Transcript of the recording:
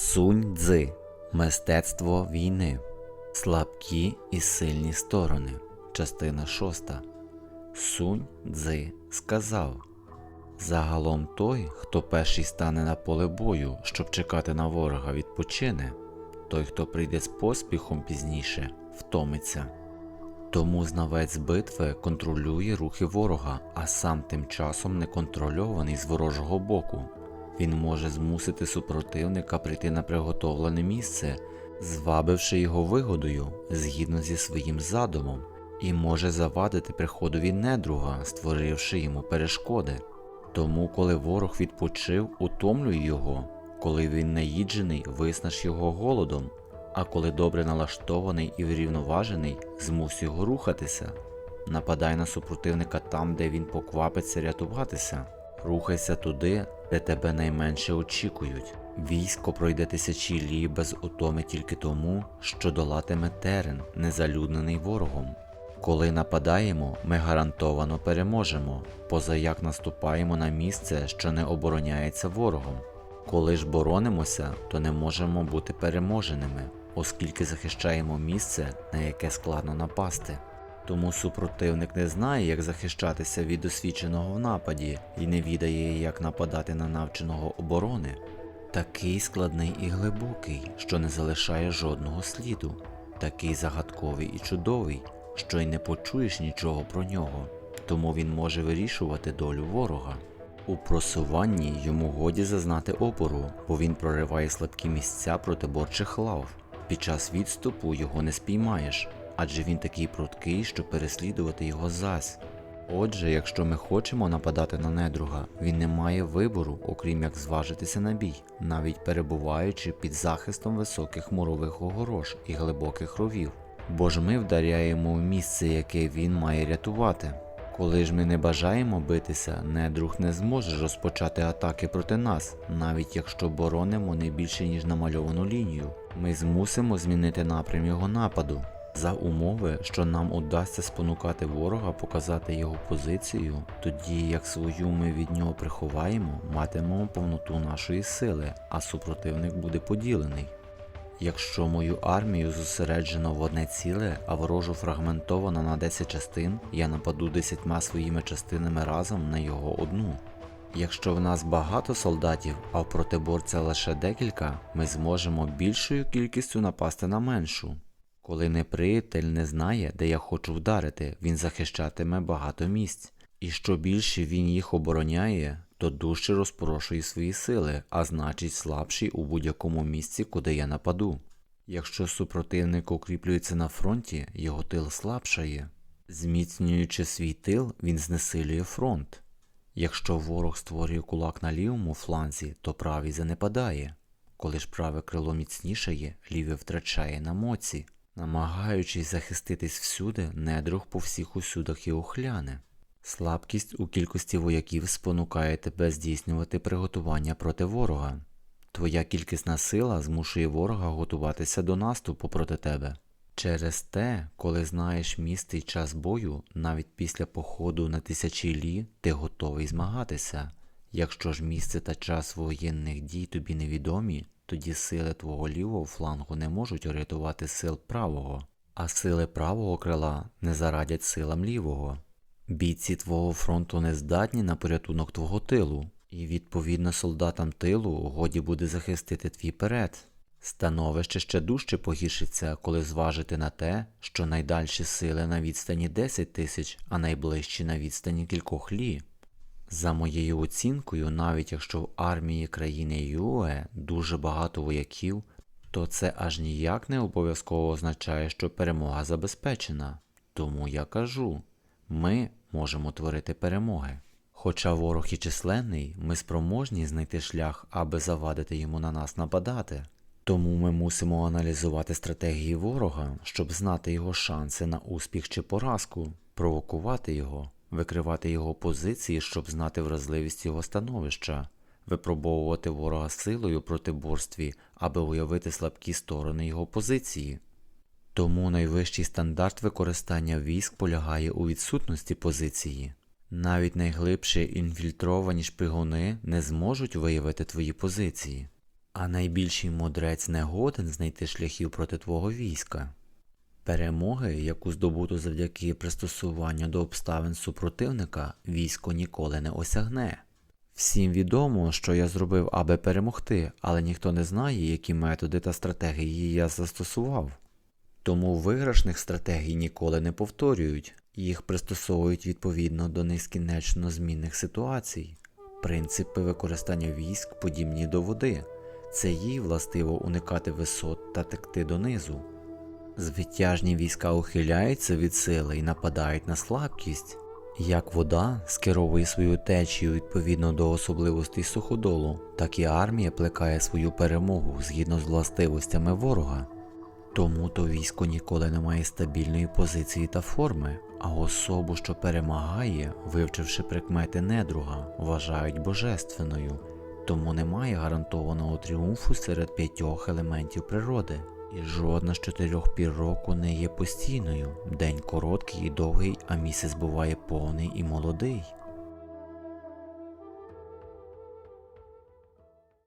Сунь Цзи Мистецтво війни. Слабкі і сильні сторони. Частина 6. Сунь Цзи сказав Загалом той, хто перший стане на поле бою, щоб чекати на ворога, відпочине, той, хто прийде з поспіхом пізніше, втомиться. Тому знавець битви контролює рухи ворога, а сам тим часом не контрольований з ворожого боку. Він може змусити супротивника прийти на приготовлене місце, звабивши його вигодою згідно зі своїм задумом, і може завадити приходові недруга, створивши йому перешкоди. Тому, коли ворог відпочив, утомлюй його, коли він наїджений, виснаж його голодом, а коли добре налаштований і врівноважений, змусь його рухатися. Нападай на супротивника там, де він поквапиться рятуватися. Рухайся туди, де тебе найменше очікують. Військо пройде тисячі лі без утоми тільки тому, що долатиме терен, незалюднений ворогом. Коли нападаємо, ми гарантовано переможемо, поза як наступаємо на місце, що не обороняється ворогом. Коли ж боронимося, то не можемо бути переможеними, оскільки захищаємо місце, на яке складно напасти. Тому супротивник не знає, як захищатися від досвідченого в нападі і не відає, як нападати на навченого оборони. Такий складний і глибокий, що не залишає жодного сліду, такий загадковий і чудовий, що й не почуєш нічого про нього, тому він може вирішувати долю ворога. У просуванні йому годі зазнати опору, бо він прориває слабкі місця протиборчих лав. Під час відступу його не спіймаєш, адже він такий пруткий, що переслідувати його зась. Отже, якщо ми хочемо нападати на недруга, він не має вибору, окрім як зважитися на бій, навіть перебуваючи під захистом високих мурових огорож і глибоких ровів. Бо ж ми вдаряємо в місце, яке він має рятувати. Коли ж ми не бажаємо битися, недруг не зможе розпочати атаки проти нас, навіть якщо боронимо не більше ніж намальовану лінію. Ми змусимо змінити напрям його нападу. За умови, що нам удасться спонукати ворога показати його позицію, тоді як свою ми від нього приховаємо, матимемо повноту нашої сили, а супротивник буде поділений. Якщо мою армію зосереджено в одне ціле, а ворожу фрагментовано на 10 частин, я нападу десятьма своїми частинами разом на його одну. Якщо в нас багато солдатів, а в протиборця лише декілька, ми зможемо більшою кількістю напасти на меншу. Коли неприятель не знає, де я хочу вдарити, він захищатиме багато місць, і що більше він їх обороняє, то дужче розпорошує свої сили, а значить слабший у будь-якому місці, куди я нападу. Якщо супротивник укріплюється на фронті, його тил слабшає. Зміцнюючи свій тил, він знесилює фронт. Якщо ворог створює кулак на лівому фланзі, то правий занепадає. Коли ж праве крило міцнішає, ліве втрачає на моці. Намагаючись захиститись всюди, недруг по всіх усюдах і охляне. Слабкість у кількості вояків спонукає тебе здійснювати приготування проти ворога. Твоя кількісна сила змушує ворога готуватися до наступу проти тебе. Через те, коли знаєш місце і час бою, навіть після походу на тисячі лі, ти готовий змагатися. Якщо ж місце та час воєнних дій тобі невідомі, тоді сили твого лівого флангу не можуть орієнтувати сил правого, а сили правого крила не зарадять силам лівого. Бійці твого фронту не здатні на порятунок твого тилу, і відповідно солдатам тилу годі буде захистити твій перед. Становище ще дужче погіршиться, коли зважити на те, що найдальші сили на відстані 10 тисяч, а найближчі на відстані кількох лі. За моєю оцінкою, навіть якщо в армії країни Юе дуже багато вояків, то це аж ніяк не обов'язково означає, що перемога забезпечена. Тому я кажу, ми можемо творити перемоги. Хоча ворог і численний, ми спроможні знайти шлях, аби завадити йому на нас нападати. Тому ми мусимо аналізувати стратегії ворога, щоб знати його шанси на успіх чи поразку, провокувати його, викривати його позиції, щоб знати вразливість його становища, випробовувати ворога силою протиборстві, аби уявити слабкі сторони його позиції. Тому найвищий стандарт використання військ полягає у відсутності позиції. Навіть найглибші інфільтровані шпигуни не зможуть виявити твої позиції. а найбільший мудрець не годен знайти шляхів проти твого війська. Перемоги, яку здобуто завдяки пристосуванню до обставин супротивника, військо ніколи не осягне. Всім відомо, що я зробив, аби перемогти, але ніхто не знає, які методи та стратегії я застосував. Тому виграшних стратегій ніколи не повторюють, їх пристосовують відповідно до нескінченно змінних ситуацій. Принципи використання військ подібні до води. Це їй властиво уникати висот та текти донизу. Звитяжні війська ухиляються від сили і нападають на слабкість. Як вода скеровує свою течію відповідно до особливостей суходолу, так і армія плекає свою перемогу згідно з властивостями ворога. Тому то військо ніколи не має стабільної позиції та форми, а особу, що перемагає, вивчивши прикмети недруга, вважають божественною, тому немає гарантованого тріумфу серед п'ятьох елементів природи. І жодна з чотирьох пір року не є постійною. День короткий і довгий, а місяць буває повний і молодий.